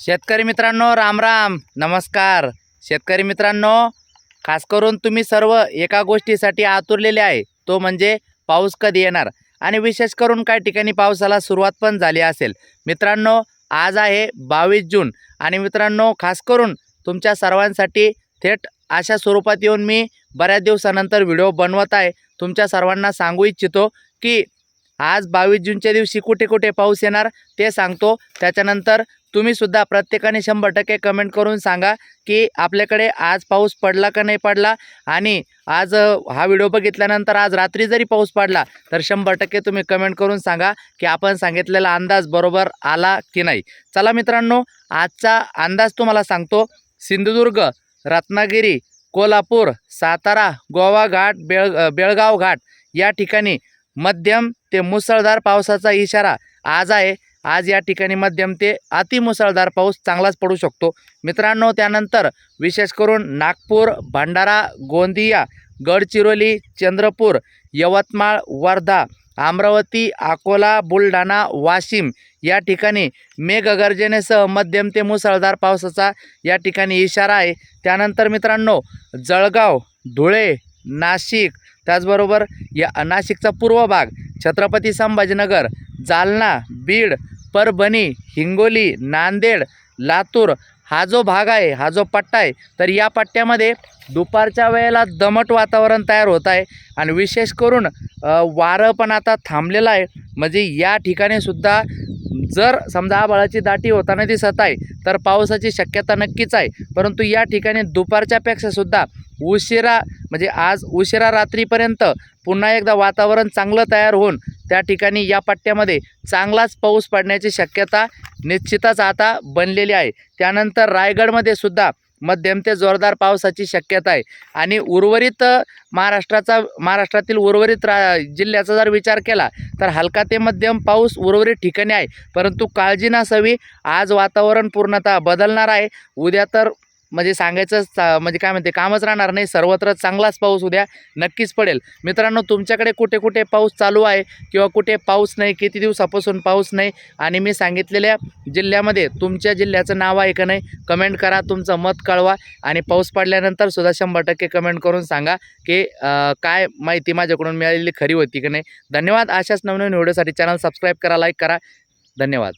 शेतकरी मित्रांनो राम राम. नमस्कार. शेतकरी मित्रांनो खास करून तुम्ही सर्व एका गोष्टीसाठी आतुरलेले आहे. तो म्हणजे पाऊस कधी येणार? आणि विशेष करून काही ठिकाणी पावसाला सुरुवात पण झाली असेल. मित्रांनो आज आहे बावीस जून. आणि मित्रांनो खास करून तुमच्या सर्वांसाठी थेट अशा स्वरूपात येऊन मी बऱ्याच दिवसानंतर व्हिडिओ बनवत आहे. तुमच्या सर्वांना सांगू इच्छितो की आज बावीस जूनच्या दिवशी कुठे कुठे पाऊस येणार ते सांगतो. त्याच्यानंतर तुम्हीसुद्धा प्रत्येकाने शंभर टक्के कमेंट करून सांगा की आपल्याकडे आज पाऊस पडला का नाही पडला? आणि आज हा व्हिडिओ बघितल्यानंतर आज रात्री जरी पाऊस पडला तर शंभर टक्के तुम्ही कमेंट करून सांगा की आपण सांगितलेला अंदाज बरोबर आला की नाही. चला मित्रांनो आजचा अंदाज तुम्हाला सांगतो. सिंधुदुर्ग रत्नागिरी कोल्हापूर सातारा गोवा घाट बेळ बेळगाव घाट या ठिकाणी मध्यम ते मुसळधार पावसाचा इशारा आज आहे. आज या ठिकाणी मध्यम ते अतिमुसळधार पाऊस चांगलाच पडू शकतो. मित्रांनो त्यानंतर विशेष करून नागपूर भंडारा गोंदिया गडचिरोली चंद्रपूर यवतमाळ वर्धा अमरावती अकोला बुलढाणा वाशिम या ठिकाणी मेघगर्जनेसह मध्यम ते मुसळधार पावसाचा या ठिकाणी इशारा आहे. त्यानंतर मित्रांनो जळगाव धुळे नाशिक त्याचबरोबर या नाशिकचा पूर्व भाग छत्रपती संभाजीनगर जालना बीड परभणी हिंगोली नांदेड लातूर हा जो भाग आहे हा जो पट्टा आहे तर या पट्ट्यामध्ये दुपारच्या वेळेला दमट वातावरण तयार होत आहे आणि विशेष करून वारं पण आता थांबलेलं आहे. म्हणजे या ठिकाणी सुद्धा जर समजा आभाळाची दाटी होताना दिसत आहे तर पावसाची शक्यता नक्कीच आहे. परंतु या ठिकाणी दुपारच्यापेक्षा सुद्धा उशिरा म्हणजे आज उशिरा रात्रीपर्यंत पुन्हा एकदा वातावरण चांगलं तयार होऊन त्या ठिकाणी या पट्ट्यामध्ये चांगलाच पाऊस पडण्याची शक्यता निश्चितच आता बनलेली आहे. त्यानंतर रायगडमध्ये सुद्धा मध्यम ते जोरदार पावसाची शक्यता आहे. आणि उर्वरित महाराष्ट्राचा महाराष्ट्रातील उर्वरित रा जिल्ह्याचा जर विचार केला तर हलका ते मध्यम पाऊस उर्वरित ठिकाणी आहे. परंतु काळजी नसावी. आज वातावरण पूर्णतः बदलणार आहे. उद्या तर म्हणजे सांगायचं सा- म्हणजे काय म्हणते कामच राहणार नाही सर्वत्र चांगलाच पाऊस उद्या नक्कीच पडेल. मित्रांनो तुमच्याकडे कुठे कुठे पाऊस चालू आहे किंवा कुठे पाऊस नाही किती दिवसापासून पाऊस नाही आणि मी सांगितलेल्या जिल्ह्यामध्ये तुमच्या जिल्ह्याचं नाव आहे का नाही कमेंट करा तुमचं मत कळवा आणि पाऊस पडल्यानंतर सुद्धा शंभर टक्के कमेंट करून सांगा की काय माहिती माझ्याकडून मिळालेली खरी होती की नाही. धन्यवाद. अशाच नवनवीन व्हिडिओसाठी चॅनल सबस्क्राईब करा लाईक करा. धन्यवाद.